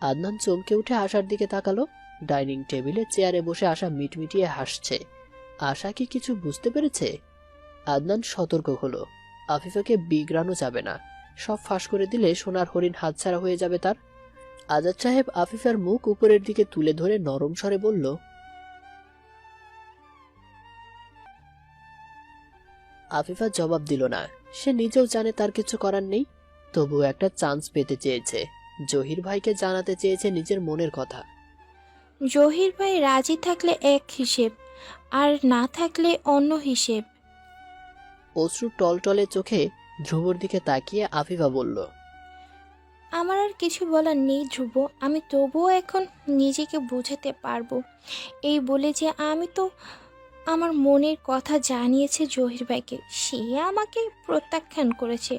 আদনান চমকে উঠে আশার দিকে তাকালো। ডাইনিং টেবিলে চেয়ারে বসে আশা মিটমিটিয়ে হাসছে। আশা কি কিছু বুঝতে পেরেছে? আদনান সতর্ক হলো। আফিফাকে বিগড়ানো যাবে না। সব ফাঁস করে দিলে সোনার হরিণ হাতছাড়া হয়ে যাবে তার। আজাদ সাহেব আফিফার মুখ উপরের দিকে তুলে ধরে নরম স্বরে বলল, আফিফা জবাব দিল না। সে নিজেও জানে তার কিছু করার নেই। তবুও একটা চান্স পেতে চেয়েছে। জহির ভাইকে জানাতে চেয়েছে নিজের মনের কথা। জহির ভাই রাজি থাকলে এক হিসেব আর না থাকলে অন্য হিসেব। অশ্রু টলটলে চোখে ধ্রুবর দিকে তাকিয়ে আফিফা বলল আমার আর কিছু বলার নেই ধ্রুব আমি তবুও এখন নিজেকে বোঝাতে পারব। এই বলে যে আমি তো আমার মনের কথা জানিয়েছে জহির ভাইকে সে আমাকে প্রত্যাখ্যান করেছে।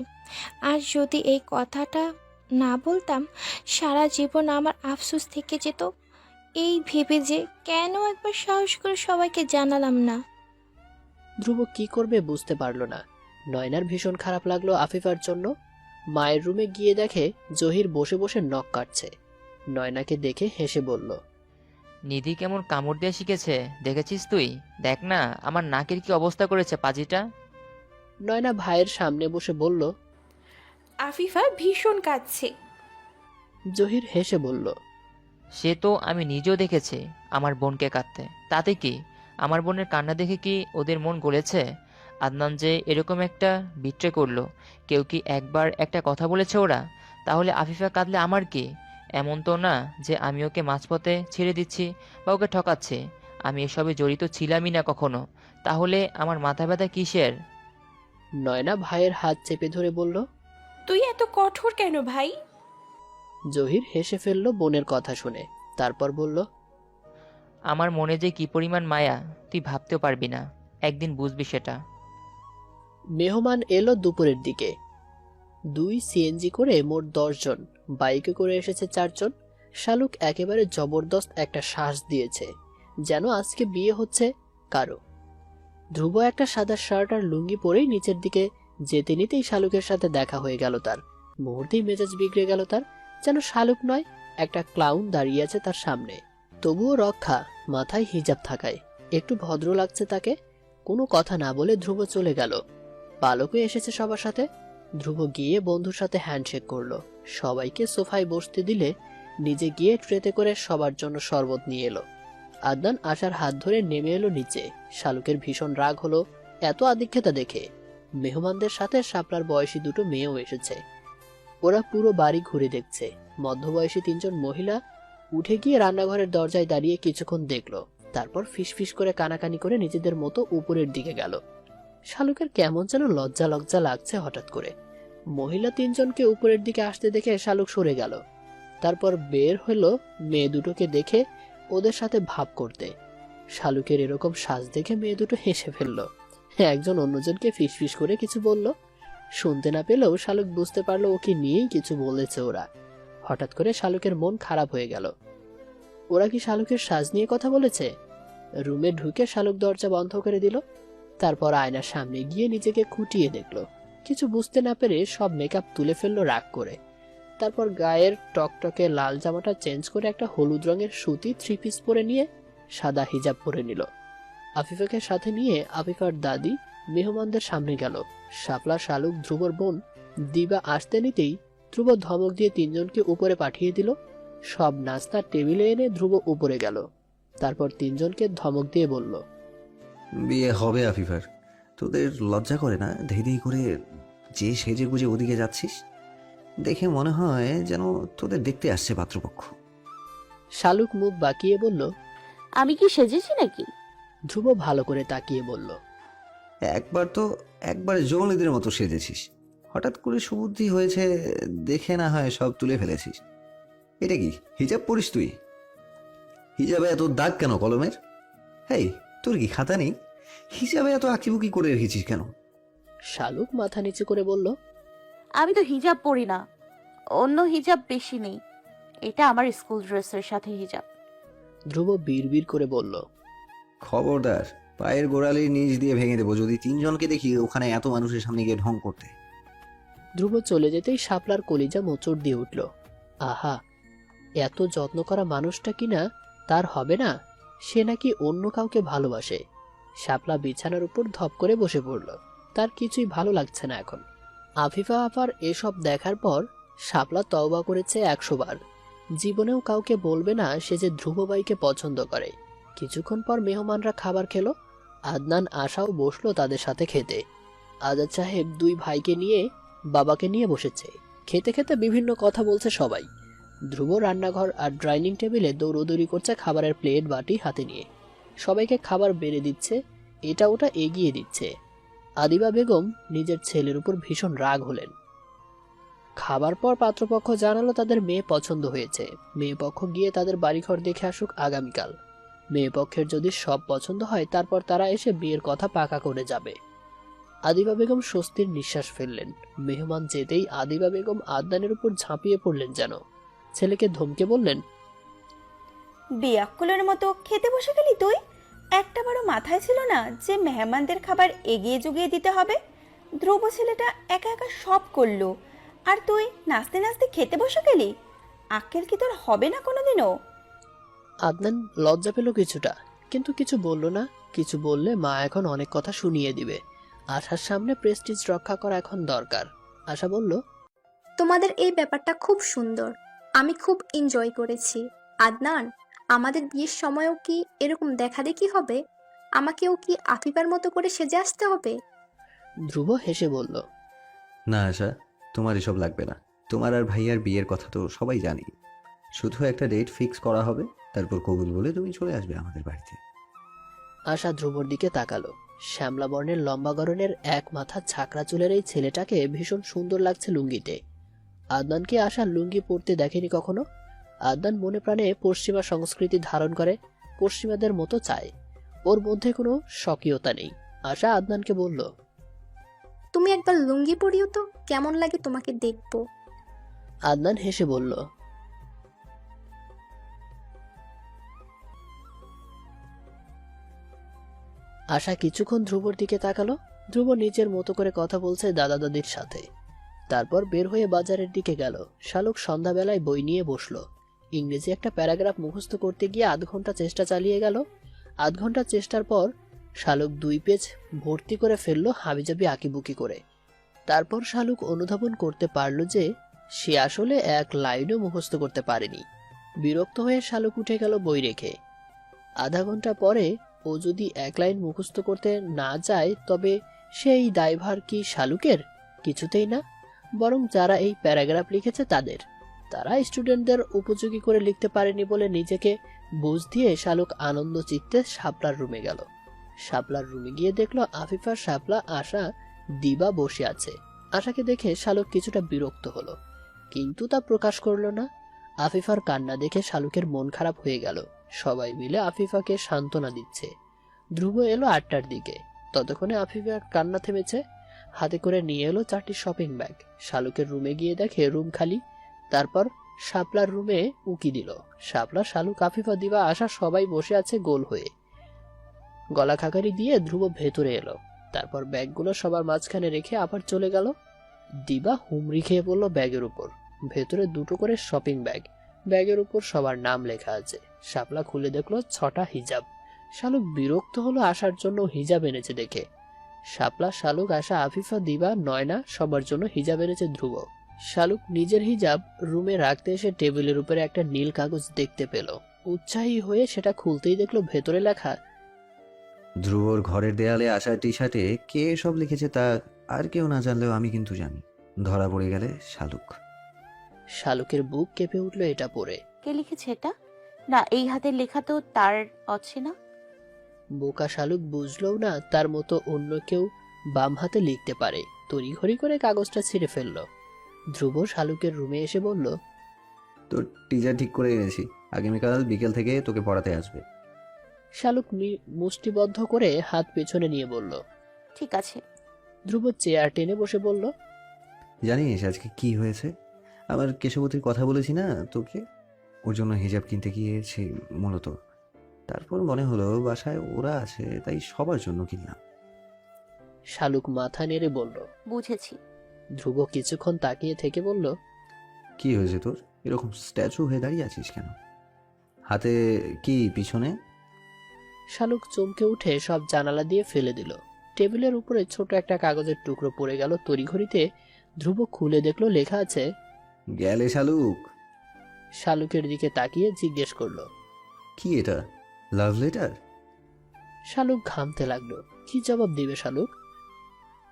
আর যদি এই কথাটা না বলতাম সারা জীবন আমার আফসোস থেকে যেত। এই ভেবে যে কেন একবার সাহস করে সবাইকে জানালাম না। ধ্রুব কি করবে বুঝতে পারল না। নয়নার ভীষণ খারাপ লাগল আফিফার জন্য। মায়ের রুমে গিয়ে দেখে জহির বসে বসে নখ কাটছে। নয়নাকে দেখে হেসে বলল নিধি কেমন কামড় দিয়ে শিখেছে দেখেছিস তুই? দেখ না আমার নাকের কি অবস্থা করেছে পাজিটা? নয়না ভাইয়ের সামনে বসে বলল আফিফা ভীষণ কাঁদছে। জহির হেসে বলল সে তো আমি নিজেও দেখেছি আমার বোনকে কাঁদতে। তাতে কি? আমার বোনের কান্না দেখে কি ওদের মন গলেছে? আদনান যে এরকম একটা বিট্রে করল কেউ কি একবার একটা কথা বলেছে ওরা? তাহলে আফিফা কাঁদলে আমার কি? এমন তো না যে আমি ওকে মাঝপথে ছেড়ে দিচ্ছি বা ওকে ঠকাচ্ছি। আমি এসবে জড়িত ছিলামই না কখনো। তাহলে আমার মাথা ব্যথা কিসের? নয়না ভাইয়ের হাত চেপে ধরে বলল তুই এত কঠোর কেন ভাই? জহির হেসে ফেলল বোনের কথা শুনে তারপর বলল আমার মনে যে কি পরিমাণ মায়া তুই ভাবতেও পারবি না একদিন বুঝবি সেটা। মেহমান এলো দুপুরের দিকে। দুই সিএনজি করে মোট দশজন বাইকে করে এসেছে চারজন শালুক একেবারে জবরদস্ত একটা শ্বাস দিয়েছে যেন আজকে বিয়ে হচ্ছে কারও। ধ্রুব একটা সাদা শার্ট আর লুঙ্গি পরেই নিচের দিকে যেতে নিতেই শালুকের সাথে দেখা হয়ে গেল তার। মুহূর্তেই মেজাজ বিগড়ে গেল তার, যেন শালুক নয়, একটা ক্লাউন দাঁড়িয়ে আছে তার সামনে। তবুও রক্ষা, মাথায় হিজাব থাকায়। একটু ভদ্র লাগছে তাকে, কোনো কথা না বলে ধ্রুব চলে গেল। বালকও এসেছে সবার সাথে। ধ্রুব গিয়ে বন্ধুর সাথে হ্যান্ডশেক করল। সবাইকে সোফায় বসতে দিলে নিজে গিয়ে ট্রেতে করে সবার জন্য শরবত নিয়ে এলো। আদনান আশার হাত ধরে নেমে এলো নিচে। শালুকের ভীষণ রাগ হলো, এত আদিক্ষেতা দেখে। মেহমানদের সাথে শাপলার বয়সী দুটো মেয়েও এসেছে। ওরা পুরো বাড়ি ঘুরে দেখছে। মধ্যবয়সী তিনজন মহিলা উঠে গিয়ে রান্নাঘরের দরজায় দাঁড়িয়ে কিছুক্ষণ দেখল। তারপর ফিসফিস করে কানাকানি করে নিজেদের মতো উপরের দিকে গেল। শালুকের কেমন যেন লজ্জা লজ্জা লাগছে হঠাৎ করে। মহিলা তিনজনকে উপরের দিকে আসতে দেখে শালুক সরে গেল। তারপর বের হলো মেয়ে দুটোকে দেখে ওদের সাথে ভাব করতে। শালুকের এরকম সাজ দেখে মেয়ে দুটো হেসে ফেলল। একজন অন্যজনকে ফিসফিস করে কিছু বলল। শুনতে না পেলেও শালুক বুঝতে পারল ওকে নিয়েই কিছু বলেছে ওরা। হঠাৎ করে শালুকের মন খারাপ হয়ে গেল। ওরা কি শালুকের সাজ নিয়ে কথা বলেছে? রুমে ঢুকে শালুক দরজা বন্ধ করে দিল। তারপর আয়নার সামনে গিয়ে নিজেকে খুঁটিয়ে দেখল। কিছু বুঝতে না পেরে সব মেকআপ তুলে ফেলল রাগ করে। তারপর গায়ের টকটকে লাল জামাটা চেঞ্জ করে একটা হলুদ রঙের সুতি থ্রি পিস পরে নিয়ে সাদা হিজাব পরে নিল। আফিফাকে সাথে নিয়ে আফিফার দাদি মেহমানদের সামনে গেল। শাপলা শালুক ধ্রুবর বোন দিবা আসতে নিতেই ধ্রুব ধমক দিয়ে তিনজনকে উপরে পাঠিয়ে দিল। সব নাস্তা টেবিলে এনে ধ্রুব উপরে গেল। তারপর তিনজনকে ধমক দিয়ে বলল বিয়ে হবে আফিফার। তোদের লজ্জা করে না? ধেই ধেই করে যে সেজে গুজে ওদিকে যাচ্ছিস? দেখে মনে হয় যেন তোদের দেখতে আসছে পাত্রপক্ষ। শালুক মুখ বাঁকিয়ে বলল আমি কি সেজেছি নাকি? ধ্রুব ভালো করে তাকিয়ে বলল একবার তো একবার জঙ্গলিদের মতো সেজেছিস। হঠাৎ করে সুবুদ্ধি হয়েছে দেখে না হয় সব তুলে ফেলেছিস। এটা কি হিজাব পড়িস তুই? হিজাবে এত দাগ কেন কলমের? হেই তোর কি খাতা নেই? হিজাবে এত আঁকিবুকি করে রেখেছিস কেন? শালুক মাথা নিচু করে বলল আমি তো হিজাব পরি না। অন্য হিজাব বেশি নেই। এটা আমার স্কুল ড্রেসের সাথে হিজাব। ধ্রুব বিড়বিড় করে বলল খবরদার, পায়ের গোড়ালি নিচ দিয়ে ভেঙে দেবো। যদি তিনজনকে দেখি ওখানে এত মানুষের সামনে গিয়ে ঢং করতে। ধ্রুব চলে যেতেই শাপলার কলিজা মোচড় দিয়ে উঠল। আহা, এত যত্ন করা মানুষটা কিনা তার হবে না? সে নাকি অন্য কাউকে ভালোবাসে। শাপলা বিছানার উপর ধপ করে বসে পড়ল। তার কিছুই ভালো লাগছে না এখন। আফিফা আফার এসব দেখার পর শাপলা তওবা করেছে একশো বার। জীবনেও কাউকে বলবে না সে যে ধ্রুববাইকে পছন্দ করে। কিছুক্ষণ পর মেহমানরা খাবার খেলো। আদনান আশাও বসল তাদের সাথে খেতে। আজাদ সাহেব দুই ভাইকে নিয়ে বাবাকে নিয়ে বসেছে। খেতে খেতে বিভিন্ন কথা বলছে সবাই। ধ্রুব রান্নাঘর আর ডাইনিং টেবিলে দৌড়দৌড়ি করছে খাবারের প্লেট, বাটি হাতে নিয়ে। সবাইকে খাবার বেড়ে দিচ্ছে, এটা ওটা এগিয়ে দিচ্ছে। আদিবা বেগম নিজের ছেলের উপর ভীষণ রাগ হলেন। খাবার পর পাত্রপক্ষ জানালো তাদের মেয়ে পছন্দ হয়েছে। মেয়ে পক্ষ গিয়ে তাদের বাড়িঘর দেখে আসুক আগামীকাল। মেয়ে পক্ষের যদি সব পছন্দ হয়, তারপর তারা এসে বিয়ের কথা পাকা করে যাবে। আদিবা বেগম স্বস্তির নিঃশ্বাস ফেললেন। মেহমান যেতেই আদিবা বেগম আদনানের উপর ঝাঁপিয়ে পড়লেন যেন। ছেলেকে ধমকে বললেন বিয়াক্কুলের মতো খেতে বসে গেলি তুই? একটা বারো মাথায় ছিল না যে মেহমানদের খাবার এগিয়ে জুগিয়ে দিতে হবে? ধ্রুব ছেলেটা একা একা সব করল। আর তুই নাচতে নাচতে খেতে বসে গেলি? আক্কেল কি তোর হবে না কোনোদিনও? আদনান লজ্জা পেল কিছুটা কিন্তু কিছু বলল না। কিছু বললে মা এখন অনেক কথা শুনিয়ে দিবে। আশার সামনে প্রেস্টিজ রক্ষা করা এখন দরকার। আশা বলল তোমাদের এই ব্যাপারটা খুব সুন্দর। আমি খুব এনজয় করেছি। আদনান আমাদের বিয়ের সময়ও কি এরকম দেখা দেখি হবে? আমাকেও কি আফিফার মতো করে সেজে আসতে হবে? ধ্রুব হেসে বলল না আশা তোমার এসব লাগবে না। তোমার আর ভাইয়ার বিয়ের কথা তো সবাই জানি। শুধু একটা ডেট ফিক্স করা হবে? তারপর কবুল বলে তুমি চলে আসবে আমাদের বাড়িতে। আশা ধ্রুবর দিকে তাকালো। শ্যামলা বর্ণের লম্বা গরনের এক মাথা ছাকরা চুলের এই ছেলেটাকে ভীষণ সুন্দর লাগছে লুঙ্গিতে। আদনানকে আশা লুঙ্গি পরতে দেখেনি কখনো? আদনান মনে প্রাণে পশ্চিমা সংস্কৃতি ধারণ করে পশ্চিমাদের মতো চায়। ওর মধ্যে কোনো স্বকীয়তা নেই। আশা আদনানকে বলল তুমি একবার লুঙ্গি পরিও তো কেমন লাগে তোমাকে দেখব? আদনান হেসে বলল আশা কিছুক্ষণ ধ্রুবর দিকে তাকালো। ধ্রুব নিজের মতো করে কথা বলছে দাদা দাদির সাথে। তারপর বের হয়ে বাজারের দিকে গেল। শালুক সন্ধ্যাবেলায় বই নিয়ে বসল। ইংরেজি একটা প্যারাগ্রাফ মুখস্থ করতে গিয়ে আধ ঘণ্টা চেষ্টা চালিয়ে গেল। আধ ঘণ্টা চেষ্টার পর শালুক দুই পেজ ভর্তি করে ফেলল হাবিজাবি আঁকিবুকি করে। তারপর শালুক অনুধাবন করতে পারল যে সে আসলে এক লাইনও মুখস্থ করতে পারেনি। বিরক্ত হয়ে শালুক উঠে গেল বই রেখে। আধা ঘণ্টা পরে ও যদি এক লাইন মুখস্থ করতে না যায়, তবে সেই দায়ভার কি শালুকের? কিছুতেই না। বরং যারা এই প্যারাগ্রাফ লিখেছে তাদের। তারা স্টুডেন্টদের উপযোগী করে লিখতে পারেনি বলে নিজেকে বুঝ দিয়ে শালুক আনন্দ চিত্তে শাপলার রুমে গেল। শাপলার রুমে গিয়ে দেখল আফিফা, শাপলা, আশা, দিবা বসে আছে। আশাকে দেখে শালুক কিছুটা বিরক্ত হলো। কিন্তু তা প্রকাশ করল না। আফিফার কান্না দেখে শালুকের মন খারাপ হয়ে গেল। সবাই মিলে আফিফাকে সান্ত্বনা দিচ্ছে। ধ্রুব এলো আটটার দিকে। ততক্ষণে আফিফার কান্না থেমেছে। হাতে করে নিয়ে এলো চারটি শপিং ব্যাগ শালুকের রুমে গিয়ে দেখে রুম খালি। তারপর শাপলার রুমে উকি দিল। শাপলা, শালুক, আফিফা, দিবা, আশা সবাই বসে আছে গোল হয়ে। গলা খাকারি দিয়ে ধ্রুব ভেতরে এলো। তারপর ব্যাগগুলো সবার মাঝখানে রেখে আবার চলে গেল। দিবা হুমড়ি খেয়ে পড়ল ব্যাগের উপর। ভেতরে দুটো করে শপিং ব্যাগ ব্যাগের উপর সবার নাম লেখা আছে। শাপলা খুলে দেখল ছটা হিজাব। শালুক বিরক্ত হলো আসার জন্য হিজাব এনেছে দেখে। শাপলা, শালুক, আশা, আফিফা, দিবা, নয়না সবার জন্য হিজাব এনেছে ধ্রুব। শালুক নিজের হিজাব রুমে রাখতে এসে টেবিলের উপরে একটা নীল কাগজ দেখতে পেল। উৎসাহী হয়ে সেটা খুলতেই দেখল ভেতরে লেখা, ধ্রুবর ঘরের দেয়ালে আসা টি শার্টে কে সব লিখেছে তা আর কেউ না জানলেও আমি কিন্তু জানি। ধরা পড়ে গেলে শালুক। শালুকের বুক কেঁপে উঠল এটা পড়ে। কে লিখেছে এটা? না এই হাতের লেখা তো তার অচেনা। বোকা শালুক বুঝলও না তার মতো অন্য কেউ বাম হাতে লিখতে পারে। তড়িঘড়ি করে কাগজটা ছিঁড়ে ফেলল। ধ্রুব শালুকের রুমে এসে বলল তোর টিচার ঠিক করে এনেছি। আগামীকাল বিকেল থেকে তোকে পড়াতে আসবে। শালুক মি- মুষ্টিবদ্ধ করে হাত পেছনে নিয়ে বলল ঠিক আছে। ধ্রুব চেয়ার টেনে বসে বলল জানিস আজকে কি হয়েছে? আমার কেশবতীর কথা বলেছি না তোকে? ওর জন্য হিজাব কিনতে গিয়েছি মূলত। তারপর মনে হলো বাসায় ওরা আছে তাই সবার জন্য কিনলাম। শালুক মাথা নেড়ে বলল বুঝেছি। ধ্রুব কিছুক্ষণ তাকিয়ে থেকে বলল কি হয়েছে তোর? এরকম স্ট্যাচু হয়ে দাঁড়িয়ে আছিস কেন? হাতে কি পিছনে? শালুক চমকে উঠে সব জানালা দিয়ে ফেলে দিল। টেবিলের উপরে ছোট একটা কাগজের টুকরো পড়ে গেল তড়িঘড়িতে। ধ্রুব খুলে দেখল লেখা আছে গেলে শালুক? শালুকের দিকে তাকিয়ে জিজ্ঞেস করল। কি এটা? লাভ লেটার শালুক ঘামতে লাগল। কি জবাব দিবে শালুক?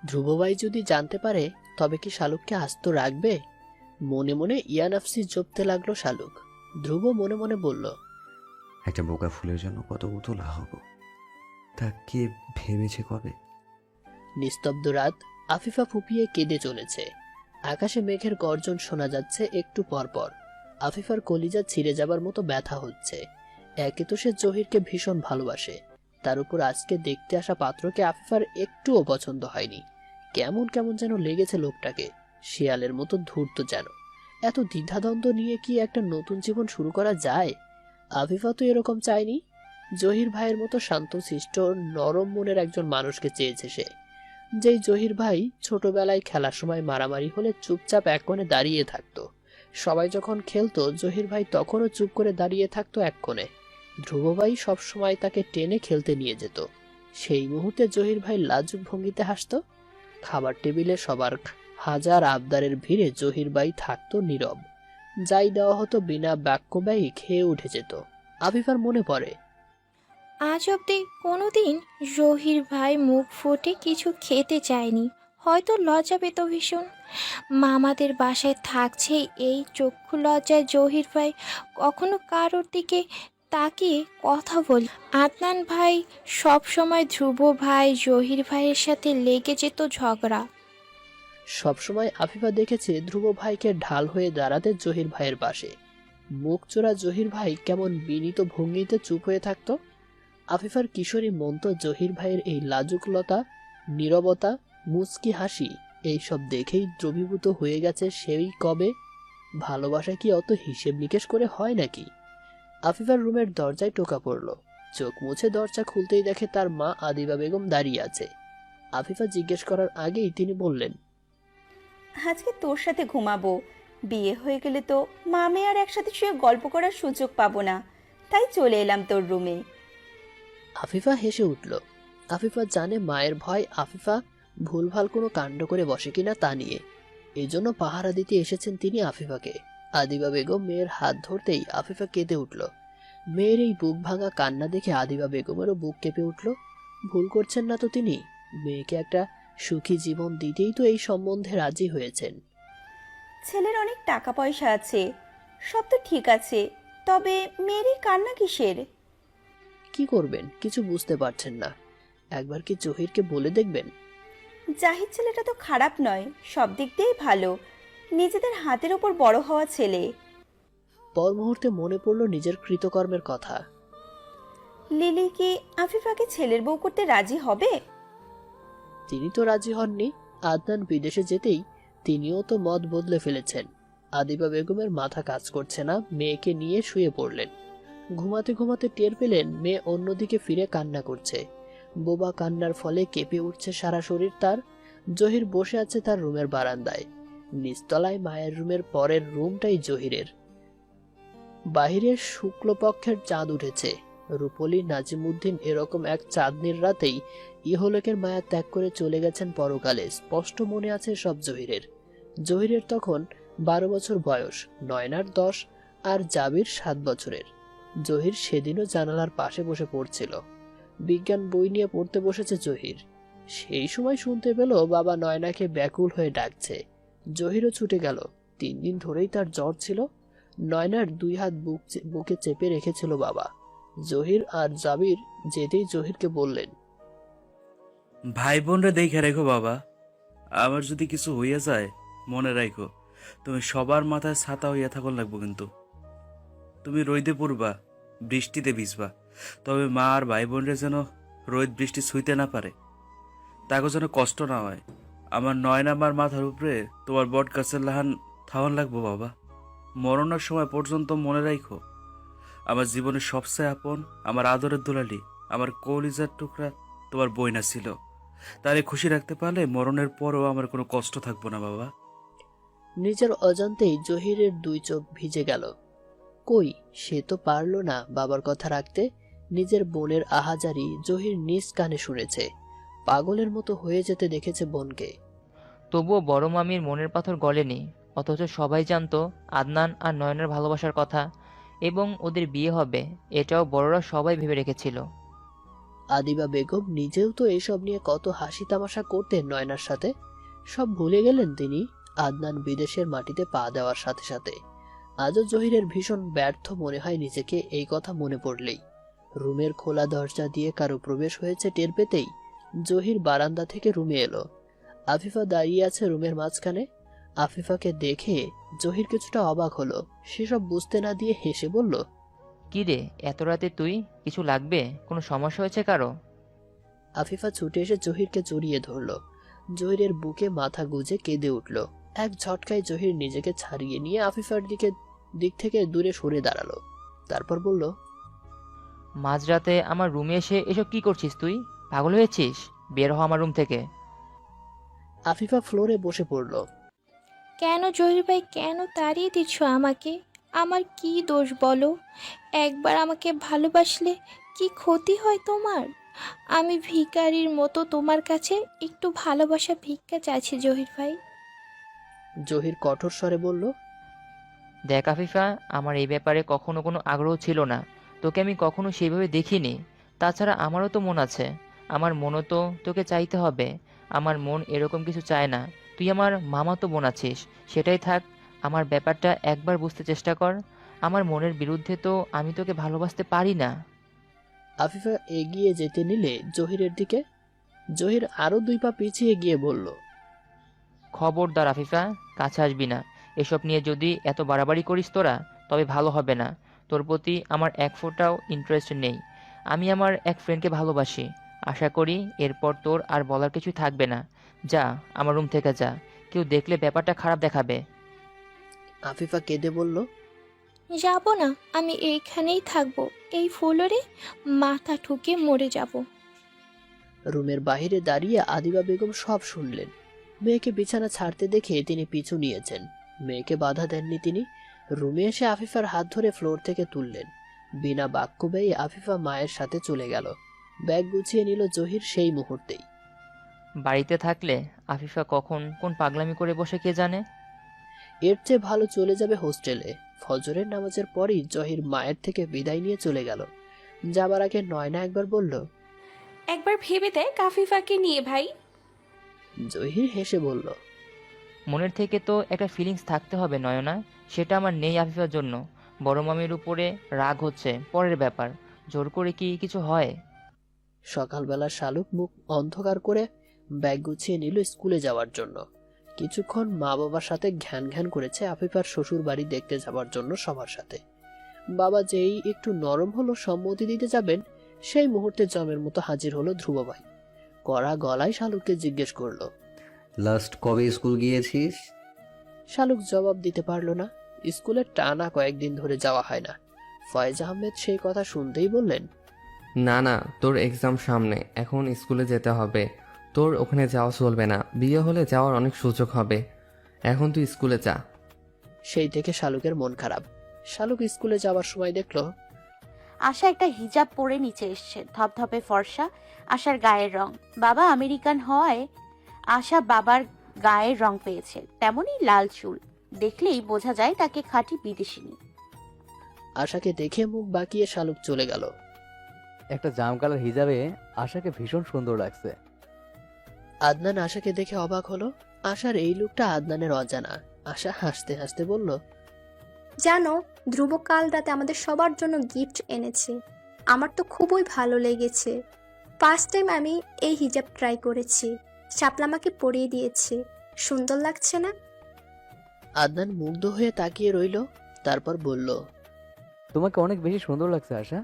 ধ্রুবভাই যদি জানতে পারে তবে কি শালুককে আস্ত রাখবে? মনে মনে ইয়ানাফসি জপতে লাগল শালুক। ধ্রুব মনে মনে বলল একটা বোকা ফুলের জন্য কত উতলা হব। তা কে ভেবেছে কবে? নিস্তব্ধ রাত আফিফা ফুপিয়ে কেঁদে চলেছে। আকাশে মেঘের গর্জন শোনা যাচ্ছে একটু পর পর আফিফার কলিজা ছিঁড়ে যাবার মতো ব্যথা হচ্ছে। একে তো সে জহিরকে ভীষণ ভালোবাসে। তার উপর আজকে দেখতে আসা পাত্রকে আফিফার একটুও পছন্দ হয়নি। কেমন কেমন যেন লেগেছে লোকটাকে, শিয়ালের মতো ধূর্ত যেন। এত দ্বিধাদ্বন্দ্ব নিয়ে কি একটা নতুন জীবন শুরু করা যায়? আফিফা তো এরকম চায়নি। জহির ভাইয়ের মতো শান্তশিষ্ট, নরম মনের একজন মানুষকে চেয়েছে সে। যেই জহির ভাই ছোটবেলায় খেলার সময় মারামারি হলে চুপচাপ এক কোণে দাঁড়িয়ে থাকতো। সবাই যখন খেলতো, জহির ভাই তখনও চুপ করে দাঁড়িয়ে থাকতো এক কোণে। ধ্রুব ভাই সবসময় তাকে টেনে খেলতে নিয়ে যেত। সেই মুহূর্তে জহির ভাই লাজুক ভঙ্গিতে হাসত। খাবার টেবিলে সবার হাজার আবদারের ভিড়ে জহির ভাই থাকতো নীরব। যাই দেওয়া হতো বিনা বাক্য ব্যয়ী খেয়ে উঠে যেত। আবিফার মনে পড়ে আজ অবধি কোনোদিন জহির ভাই মুখ ফুটে কিছু খেতে চায়নি। হয়তো লজ্জা পেত ভীষণ। মামাদের বাসায় থাকছে এই চক্ষু লজ্জায় জহির ভাই কখনো কারোর দিকে তাকিয়ে কথা বল আদনান ভাই সব সময় ধ্রুব ভাই জহির ভাইয়ের সাথে লেগে যেত ঝগড়া। সবসময় আফিফা দেখেছে ধ্রুব ভাইকে ঢাল হয়ে দাঁড়াতে জহির ভাইয়ের পাশে। মুখ চোরা জহির ভাই কেমন বিনীত ভঙ্গিতে চুপ হয়ে থাকতো। আফিফার কিশোরী মন তো জহির ভাইয়ের এই লাজুকলতা, নীরবতা, মুচকি হাসি, এইসব দেখেই দ্রবীভূত হয়ে গেছে সেই কবে? ভালোবাসা কি অত হিসেব নিকেশ করে হয় নাকি? আফিফার রুমের দরজায় টোকা পড়ল। চোখ মুছে দরজা খুলতেই দেখে তার মা আদিবা বেগম দাঁড়িয়ে আছে। আফিফা জিজ্ঞেস করার আগেই তিনি বললেন, আজকে তোর সাথে ঘুমাবো। বিয়ে হয়ে গেলে তো মামে আর একসাথে শুয়ে গল্প করার সুযোগ পাবো না। তাই চলে এলাম তোর রুমে। আফিফা হেসে উঠল। আফিফা জানে মায়ের ভয়, আফিফা ভুলভাল কোনো কাণ্ড করে বসে কিনা তা নিয়ে। এজন্য পাহারা দিতে এসেছেন তিনি আফিফাকে। আদিবা বেগম মেয়ের হাত ধরতেই আফিফা কেঁদে উঠল। মেয়ের এই বুক ভাঙা কান্না দেখে আদিবা বেগমেরও বুক কেঁপে উঠল। ভুল করছেন না তো তিনি। মেয়েকে একটা সুখী জীবন দিতেই তো এই সম্বন্ধে রাজি হয়েছেন। ছেলের অনেক টাকা পয়সা আছে। সব তো ঠিক আছে। তবে মেয়েরই কান্না কিসের? কি করবেন? কিছু বুঝতে পারছেন না। একবার কি জহিরকে বলে দেখবেন? জাহিদ ছেলেটা তো খারাপ নয় সব দিক দিয়েই ভালো। নিজেদের হাতের ওপর বড় হওয়া ছেলে। পর মুহূর্তে মনে পড়ল নিজের কৃতকর্মের কথা। লিলি কি আফিফাকে ছেলের বউ করতে রাজি হবে? তিনি তো রাজি হননি। আদনান বিদেশে যেতেই তিনিও তো মত বদলে ফেলেছেন। আদিবা বেগমের মাথা কাজ করছে না মেয়েকে নিয়ে শুয়ে পড়লেন। ঘুমাতে ঘুমাতে টের পেলেন মেয়ে অন্যদিকে ফিরে কান্না করছে। বোবা কান্নার ফলে কেঁপে উঠছে সারা শরীর তার। জহির বসে আছে তার রুমের বারান্দায়। নিচতলায় মায়ের রুমের পরের রুমটাই জহিরের। বাহিরের শুক্লপক্ষের চাঁদ উঠেছে। রূপলি, নাজিমুদ্দিন এরকম এক চাঁদনির রাতেই ইহলোকের মায়া ত্যাগ করে চলে গেছেন পরকালে, স্পষ্ট মনে আছে সব জহিরের। জহিরের তখন বারো বছর বয়স, নয়নার দশ, আর জাবির সাত বছরের। জহির সেদিনও জানালার পাশে বসে পড়ছিল। বিজ্ঞান বই নিয়ে পড়তে বসেছে জহির। সেই সময় শুনতে পেল বাবা নয়নাকে ব্যাকুল হয়ে ডাকছে। জহিরও ছুটে গেল। তিন দিন ধরেই তার জ্বর ছিল। নয়নার দুই হাত বুক বুকে চেপে রেখেছিল বাবা। জহির আর জাবির যেতেই জহিরকে বললেন ভাই বোনরা দেখে রেখো বাবা। আবার যদি কিছু হইয়া যায়, মনে রাখো তুমি সবার মাথায় ছাতা হইয়া থাকুন লাগবো কিন্তু। তুমি রইদে পড়বা, বৃষ্টিতে ভিজবা। তবে মা আর ভাই বোনরা যেন রোদ বৃষ্টি ছুঁইতে না পারে তাকে যেন কষ্ট না হয়। আমার নয় নাম্বার মাথার উপরে তোমার বট গাছের লাহান থাওয়ান লাগবো বাবা। মরণের সময় পর্যন্ত মনে রাখো আমার জীবনের সবচেয়ে আপন, আমার আদরের দুলালি, আমার কলিজার টুকরা তোমার বইনা ছিল। তারে খুশি রাখতে পারলে মরণের পরও আমার কোনো কষ্ট থাকব না বাবা। নিজের অজান্তেই জহিরের দুই চোখ ভিজে গেল। কই? সে তো পারল না বাবার কথা রাখতে। নিজের বোনের আহাজারি জহির নিজ কানে শুনেছে। পাগলের মতো হয়ে যেতে দেখেছে বোনকে। তবুও বড় মামির মনের পাথর গলেনি অথচ সবাই জানতো আদনান আর নয়নের ভালোবাসার কথা এবং ওদের বিয়ে হবে এটাও বড়রা সবাই ভেবে রেখেছিল। আদিবা বেগম নিজেও তো এসব নিয়ে কত হাসি তামাশা করতেন নয়নার সাথে। সব ভুলে গেলেন তিনি আদনান বিদেশের মাটিতে পা দেওয়ার সাথে সাথে। আজও জহিরের ভীষণ ব্যর্থ মনে হয় নিজেকে এই কথা মনে পড়লেই। রুমের খোলা দরজা দিয়ে কারও প্রবেশ হয়েছে টের পেতেই জহির বারান্দা থেকে রুমে এলো। আফিফা দাঁড়িয়ে আছে রুমের মাঝখানে। আফিফাকে দেখে জহির কিছুটা অবাক হলো। সেসব বুঝতে না দিয়ে হেসে বলল কি রে এত রাতে তুই? কিছু লাগবে? কোনো সমস্যা হয়েছে কারও? আফিফা ছুটে এসে জহিরকে জড়িয়ে ধরল। জহিরের বুকে মাথা গুজে কেঁদে উঠল। এক ঝটকায় জহির নিজেকে ছাড়িয়ে নিয়ে আফিফার দিকে দিক থেকে দূরে সরে দাঁড়াল। তারপর বলল মাঝরাতে আমার রুমে এসে এসব কি করছিস তুই? পাগল হয়েছিস? বের হ আমার রুম থেকে। আফিফা ফ্লোরে বসে পড়ল। কেন জহির ভাই কেন তাড়িয়ে দিচ্ছ আমাকে? আমার কি দোষ বলো? একবার আমাকে ভালোবাসলে কি ক্ষতি হয় তোমার? আমি ভিকারির মতো তোমার কাছে একটু ভালোবাসা ভিক্ষা চাইছি জহির ভাই। জহির কঠোর স্বরে বলল দেখ আফিফা আমার এই ব্যাপারে কখনো কোনো আগ্রহ ছিল না। তোকে আমি কখনো সেইভাবে দেখিনি। তাছাড়া আমারও তো মন আছে। আমার মনও তো তোকে চাইতে হবে। আমার মন এরকম কিছু চায় না। তুই আমার মামা তো বোন আছিস। সেটাই থাক আমার ব্যাপারটা একবার বুঝতে চেষ্টা কর। আমার মনের বিরুদ্ধে তো আমি তোকে ভালোবাসতে পারি না। আফিফা এগিয়ে যেতে নিলে জহিরের দিকে। জহির আরও দুই পা পিছিয়ে গিয়ে বলল খবরদার আফিফা কাছে আসবি না। এসব নিয়ে যদি এত বাড়াবাড়ি করিস তোরা তবে ভালো হবে না। তোর প্রতি আমার এক ফোঁটাও ইন্টারেস্ট নেই। আমি আমার এক ফ্রেন্ডকে ভালোবাসি। আশা করি এরপর তোর আর বলার কিছুই থাকবে না। যা আমার রুম থেকে যা। কেউ দেখলে ব্যাপারটা খারাপ দেখাবে। আফিফা কেঁদে বলল যাব না আমি এইখানেই থাকব। এই ফ্লোরে মাথা ঠুকে মরে যাব। রুমের বাইরে দাঁড়িয়ে আদিবা বেগম সব শুনলেন। মেয়েকে বিছানা ছাড়তে দেখে তিনি পিছু নিয়েছেন। মেয়েকে বাধা দেননি তিনি। রুমে এসে আফিফার হাত ধরে ফ্লোর থেকে তুললেন। বিনা বাক্য ব্যয়ে আফিফা মায়ের সাথে চলে গেল। ব্যাগ গুছিয়ে নিল জহির সেই মুহূর্তেই। বাড়িতে থাকলে আফিফা কখন কোন পাগলামি করে বসে কে জানে? এর চেয়ে ভালো চলে যাবে হোস্টেলে। ফজরের নামাজের পরই জহির মায়ের থেকে বিদায় নিয়ে চলে গেল। যাবার আগে নয়না একবার বলল একবার ভেবে দেয় কাফিফাকে নিয়ে ভাই। জহির হেসে বলল মনের থেকে তো একটা ফিলিংস থাকতে হবে, নয়না? সেটা আমার নেই আফিফার জন্য। বড় মামির উপরে রাগ হচ্ছে, পরের ব্যাপার। জোর করে কি কিছু হয়? সকালবেলা শালুক মুখ অন্ধকার করে ব্যাগ গুছিয়ে নিল স্কুলে যাওয়ার জন্য। কিছুক্ষণ মা বাবার সাথে ঘ্যান ঘ্যান করেছে আফিফার শ্বশুর বাড়ি দেখতে যাওয়ার জন্য সবার সাথে। বাবা যেই একটু নরম হলো সম্মতি দিতে যাবেন, সেই মুহূর্তে জমের মতো হাজির হলো ধ্রুব ভাই। কড়া গলায় শালুককে জিজ্ঞেস করল লাস্ট কবে স্কুল গিয়েছিস? শালুক জবাব দিতে পারল না। স্কুলে টানা কয়েকদিন ধরে যাওয়া হয় না। ফয়েজ আহমেদ সেই কথা শুনতেই বললেন না না তোর এক্সাম সামনে এখন স্কুলে যেতে হবে। তোর ওখানে যাওয়া চলবে না বিয়ে হলে যাওয়ার অনেক সুযোগ হবে। এখন তুই স্কুলে যা। সেই থেকে শালুকের মন খারাপ। শালুক স্কুলে যাওয়ার সময় দেখল আশা একটা হিজাব পরে নিচে এসছে ধপধপে ফর্সা আশার গায়ের রং। বাবা আমেরিকান হওয়ায় আশা বাবার গায়ের রং পেয়েছে তেমনই লাল চুল। দেখলেই বোঝা যায় তাকে খাঁটি বিদেশিনী। আশাকে দেখে মুখ বাঁকিয়ে শালুক চলে গেল। একটা জাম কালার হিজাবে আশাকে ভীষণ সুন্দর লাগছে। আদনান আশাকে দেখে অবাক হলো। আশার এই লুকটা আদনানের অজানা। আশা হাসতে হাসতে বলল জানো ধ্রুব কাল রাতে আমাদের সবার জন্য গিফট এনেছে। আমার তো খুবই ভালো লেগেছে। ফার্স্ট টাইম আমি এই হিজাব ট্রাই করেছি। শাপলামাকে পরিয়ে দিয়েছে। সুন্দর লাগছে না? আদনান মুগ্ধ হয়ে তাকিয়ে রইল তারপর বলল তোমাকে অনেক বেশি সুন্দর লাগছে আশা।